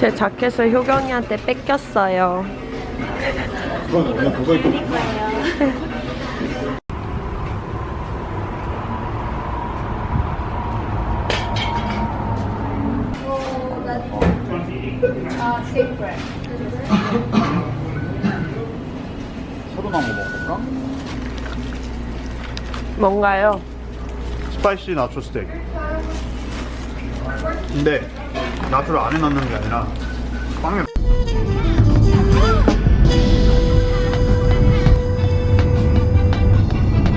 제 자켓을 효경이한테 뺏겼어요. 그건 그냥 그거 입고? 뭔가요? 스파이시 나초 스테이크 근데 나초를 안에 넣는 게 아니라 빵에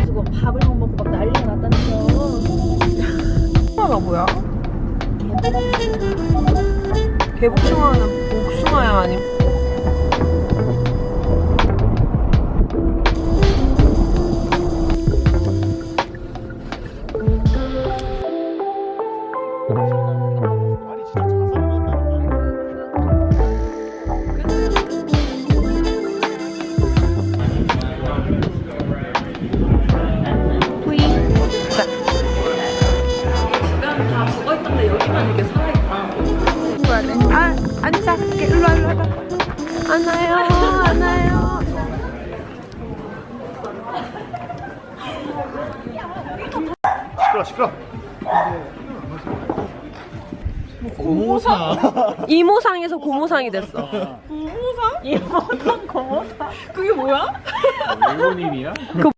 그거 밥을 못 먹고 막 난리가 났다면서 복숭아가 뭐야? 개복숭아는 복숭아야 아니? 아 시끄러 시끄러 고모사 이모상에서 고모상이 됐어. 이모상 고모상 그게 뭐야? 일본인이야? 그-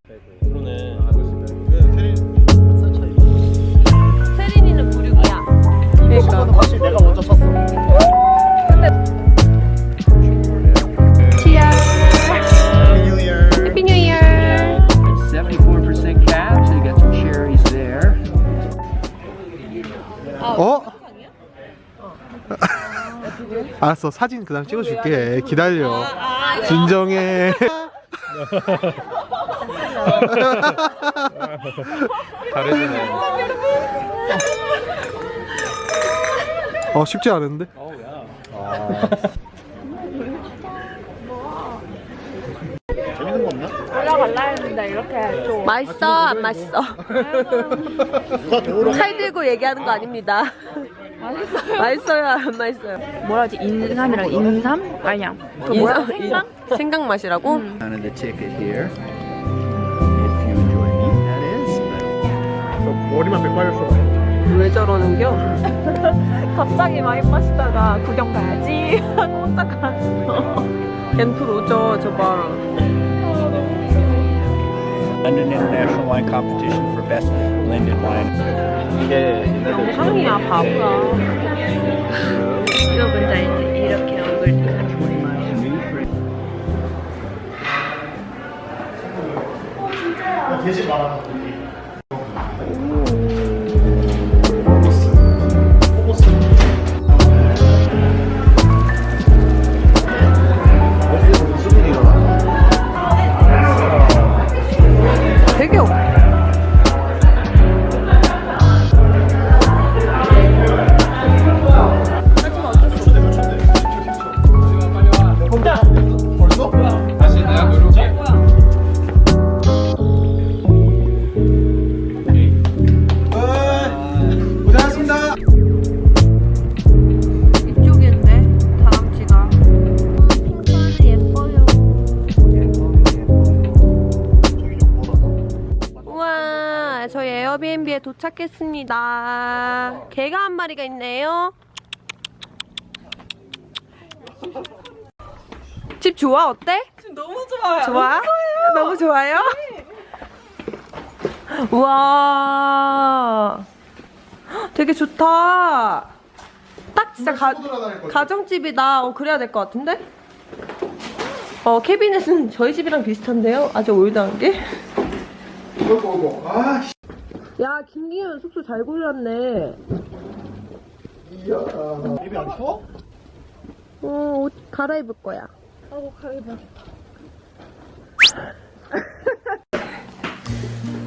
알았어 사진 그다음 찍어줄게 기다려 진정해 잘해주네. 어 쉽지 않은데. 재밌는 거? 올라갈라 했는데 이렇게 좀 맛있어, 안 맛있어? 누가 도우러 칼 들고 얘기하는 거 아닙니다. 맛있어요. 맛있어요, 안 맛있어요? 뭐라지 인삼이랑 인삼? 아니야 그 뭐야 인삼? 생강? 생강 맛이라고? Down in the ticket here. If you enjoy meat, that is. But 머리만 백 빠졌어 왜 저러는겨? 갑자기 와인 마시다가 구경 가야지 하고 혼자 갔어 앤플 오죠, 저봐. London International Wine Competition for Best Blended Wine. 이게 얘네들 향이야, 바보야. 이거 뭔지 알지? 이렇게 얼굴 이렇게 되지 마라 도착했습니다. 개가 한 마리가 있네요. 집 좋아? 어때? 너무 좋아요 좋아? 너무 좋아요? 우와, 되게 좋다. 딱 진짜 가, 가정집이다. 어, 그래야 될 것 같은데? 어, 캐비넷은 저희 집이랑 비슷한데요? 아주 올드한 게? 이거 보고 아 씨. 야, 김기현 숙소 잘 골랐네. 이야 입이 안 추워? 어, 옷 갈아입을 거야. 하고 가위바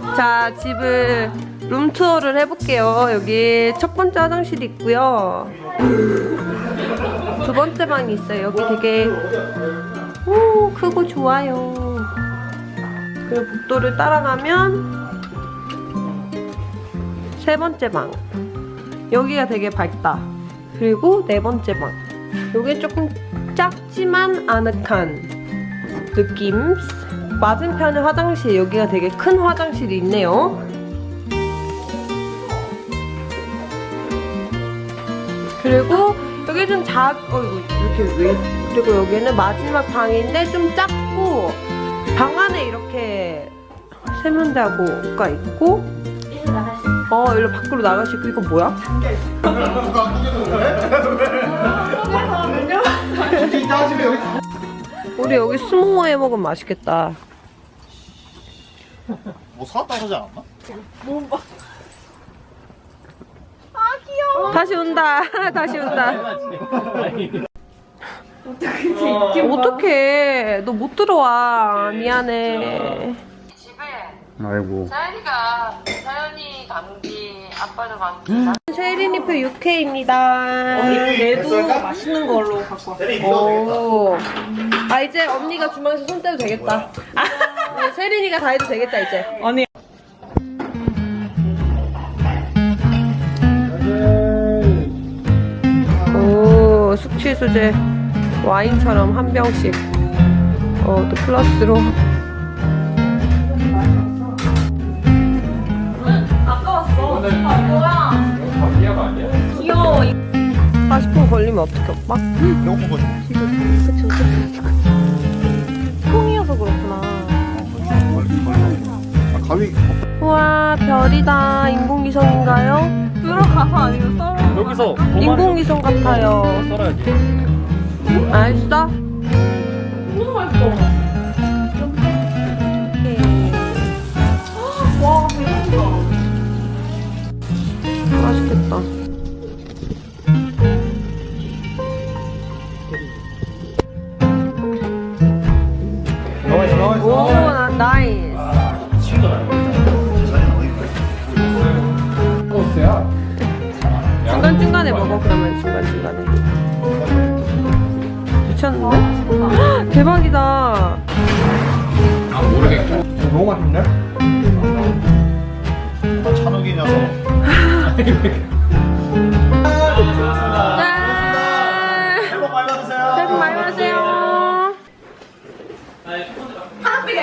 자, 집을 룸투어를 해볼게요. 여기 첫 번째 화장실이 있고요. 두 번째 방이 있어요. 여기 되게 오, 크고 좋아요. 그리고 복도를 따라가면 세 번째 방. 여기가 되게 밝다. 그리고 네 번째 방. 요게 조금 작지만 아늑한 느낌. 맞은편에 화장실, 여기가 되게 큰 화장실이 있네요. 그리고 여기 좀 작, 어 이거 이렇게 왜? 그리고 여기는 마지막 방인데 좀 작고 방 안에 이렇게 세면대하고가 있고. 어, 일로 밖으로 나갈 수 있고 이거 뭐야? 우리 여기 스모어 해 먹으면 맛있겠다. 뭐 사왔다 하지 않았나? 다시 온다. 다시 온다. 어떡해. 너 못 들어와. 미안해. 아이고 사연이가 사연이 감기, 아빠도 감기. 세린이표 육회입니다. 얘도 맛있는 걸로 갖고 왔어. 오. 아 이제 언니가 주방에서 손 떼도 되겠다. 네, 세린이가 다 해도 되겠다 이제. 언니. 오 숙취 수제 와인처럼 한 병씩. 어 또 플러스로. 40분 걸리면 어떡해 오빠? 이거 먹어줘 콩이어서 그렇구나. 아, 가위 우와 별이다. 인공위성인가요? 들어가서 아니면 썰어. 여기서 인공위성 같아요. 썰어야지. 알았어? 맛있겠다. 나와있어 나와있어 오, 나, 나이스. 중간중간에 먹어, 그러면 중간중간에. 미쳤는데? 대박이다. 너무 맛있네? 아, 찬욱이 녀석 짠! 새해 복 많이 받으세요 새해 복 많이 받으세요.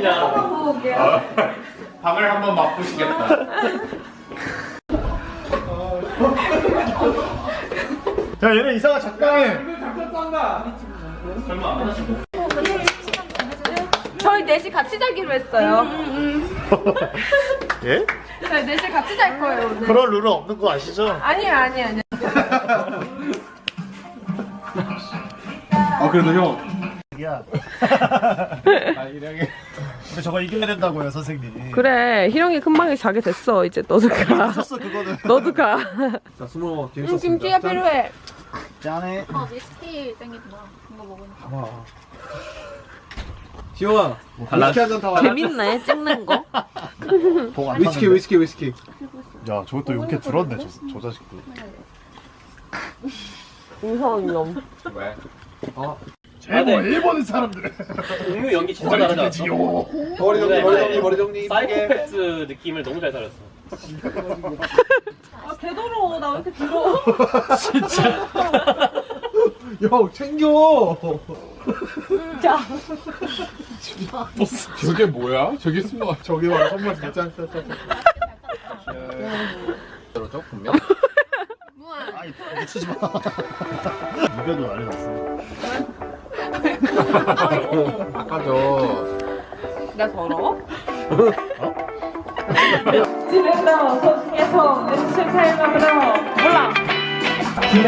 그냥. 방을 한번 맛보시겠다. 야 얘네 이상한 작가해 설마 안 하시고. 저희 넷이 같이 자기로 했어요. 예? 저희 넷이 같이 잘 거예요, 오늘. 그런 룰은 없는 거 아시죠? 아니에요, 아니에요, 아니에요. 아 그래도 형 야 근데 저거 이겨야 된다고요 선생님 그래, 희령이 금방에 자게 됐어. 이제 너도 가. 쳤어 그거는 너도 가. 자 스모 응, 재밌었습니다 김치가 필요해. 짠해 어, 위스키 땡기구나. 이거 먹으니까. 위스키 한잔 타와 재밌네, 찍는 거. 복안 위스키 위스키 위스키 야 저것도 이렇게 들었네 저, 저 자식도 무서운 놈. 왜? 최고 일본 사람들. 공유 연기 진짜 잘하지 않았어? 머리 정리 머리 정리 머리 정리. 사이코패스 느낌을 너무 잘 살렸어. 아, 되도록 나 왜 이렇게 들어? 형 챙겨. 저게 뭐야? 저게 숨어. 저기 봐 선물 진짜 짠 저러죠 분명. 아이 미치지 마. 입에도 난리 났어 아까 저 나 더러워? 집에서 소식해서 며칠 살만으로 몰라. 자,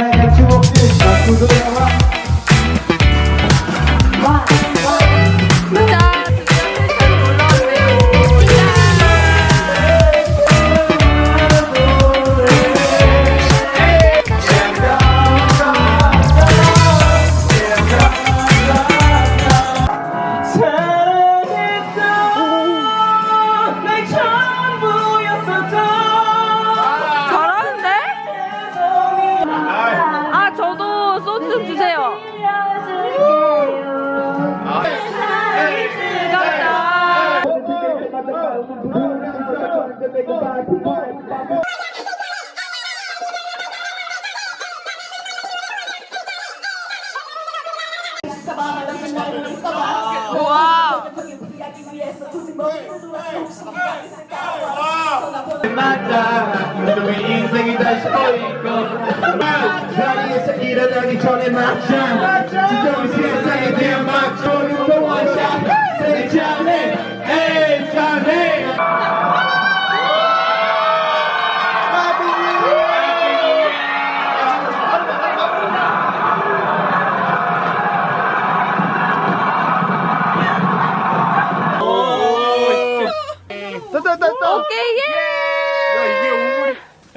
너의 인생이 다시 보이고 자리에서 일어나기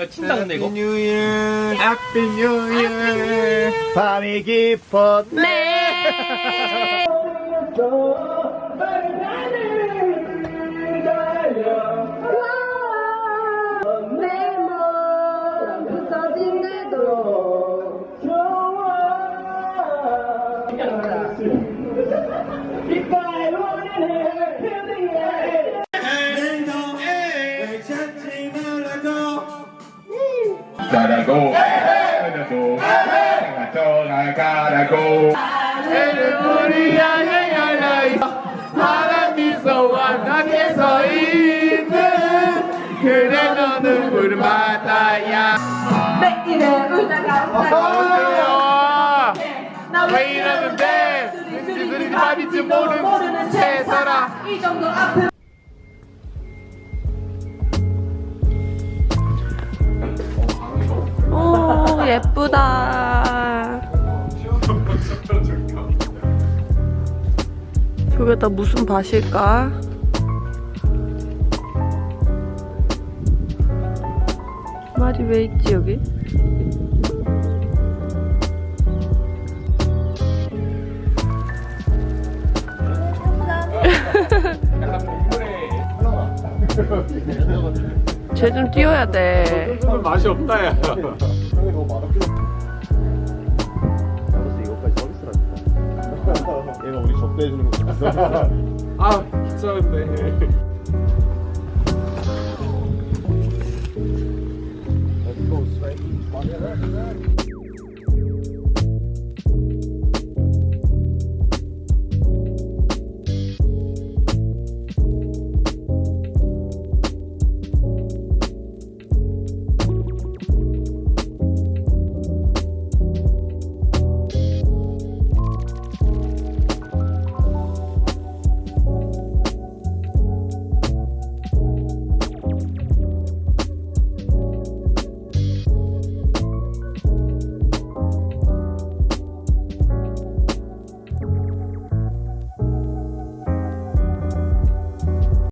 예. 야, 친다, 근데 이거. 해피 뉴 이어 밤이 깊었네 네. 떠나가라고 우리 향해 열려 파란 미소와 나게 서 있는 그래 너는 물마다야. 매일에 울다가 어서와 왜 이러는데? 왠지 밥인지 모르는 채 살아 이 정도 오 예쁘다 저게 다 무슨 밭일까? 말이 왜 있지 여기? 쟤좀 띄워야 돼. 맛이 없다 야 Oh, so big. Right?